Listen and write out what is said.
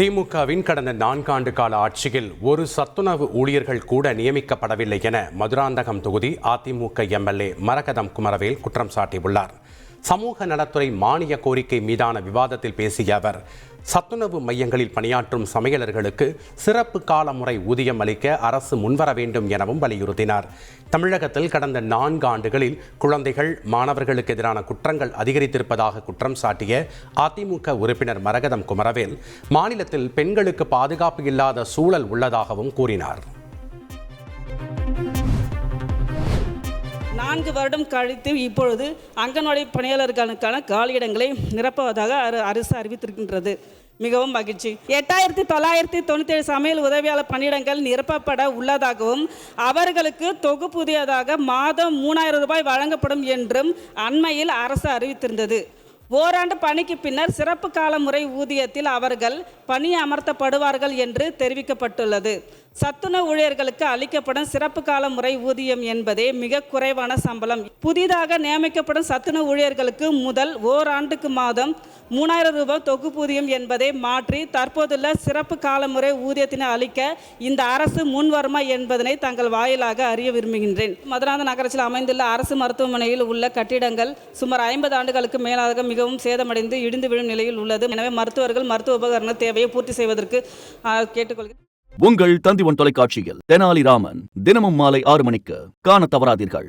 திமுகவின் கடந்த நான்காண்டு கால ஆட்சியில் ஒரு சத்துணவு ஊழியர்கள் கூட நியமிக்கப்படவில்லை என மதுராந்தகம் தொகுதி அதிமுக எம்எல்ஏ மரகதம் குமரவேல் குற்றம் சாட்டியுள்ளார். சமூக நலத்துறை மானிய கோரிக்கை மீதான விவாதத்தில் பேசிய அவர் சத்துணவு மையங்களில் பணியாற்றும் சமையலர்களுக்கு சிறப்பு கால முறை ஊதியம் அளிக்க அரசு முன்வர வேண்டும் எனவும் வலியுறுத்தினார். தமிழகத்தில் கடந்த நான்கு ஆண்டுகளில் குழந்தைகள் மாணவர்களுக்கு எதிரான குற்றங்கள் அதிகரித்திருப்பதாக குற்றம் சாட்டிய அதிமுக உறுப்பினர் மரகதம் குமரவேல் மாநிலத்தில் பெண்களுக்கு பாதுகாப்பு இல்லாத சூழல் உள்ளதாகவும் கூறினார். நான்கு வருடம் கழித்து இப்பொழுது அங்கன்வாடி பணியாளர்களுக்கான காலியிடங்களை நிரப்புவதாக அரு- அரசு அறிவித்திருக்கின்றது. மிகவும் மகிழ்ச்சி. எட்டாயிரத்தி தொள்ளாயிரத்தி தொண்ணூற்றி ஏழு சமையல் உதவியாளர் பணியிடங்கள் நிரப்பப்பட உள்ளதாகவும் அவர்களுக்கு தொகுப்புதியதாக மாதம் மூணாயிரம் ரூபாய் வழங்கப்படும் என்றும் அண்மையில் அரசு அறிவித்திருந்தது. ஓராண்டு பணிக்கு பின்னர் சிறப்பு கால முறை ஊதியத்தில் அவர்கள் பணி அமர்த்தப்படுவார்கள் என்று தெரிவிக்கப்பட்டுள்ளது. சத்துணவு ஊழியர்களுக்கு அளிக்கப்படும் சிறப்பு கால முறை ஊதியம் என்பதே மிக குறைவான சம்பளம். புதிதாக நியமிக்கப்படும் சத்துணவு ஊழியர்களுக்கு முதல் ஓராண்டுக்கு மாதம் மூணாயிரம் ரூபாய் தொகுப்பூதியம் என்பதை மாற்றி தற்போதுள்ள சிறப்பு கால முறை ஊதியத்தினை அளிக்க இந்த அரசு முன்வருமா என்பதனை தங்கள் வாயிலாக அறிய விரும்புகின்றேன். மதுராந்த நகராட்சியில் அமைந்துள்ள அரசு மருத்துவமனையில் உள்ள கட்டிடங்கள் சுமார் ஐம்பது ஆண்டுகளுக்கு மேலாக மிகவும் சேதமடைந்து இடிந்து விழும் நிலையில் உள்ளது. எனவே மருத்துவர்கள் மருத்துவ உபகரண தேவையை பூர்த்தி செய்வதற்கு கேட்டுக்கொள்கிறேன் உங்கள் தந்திவன் தொலைக்காட்சியில் தெனாலிராமன் தினமும் மாலை ஆறு மணிக்கு காண தவறாதீர்கள்.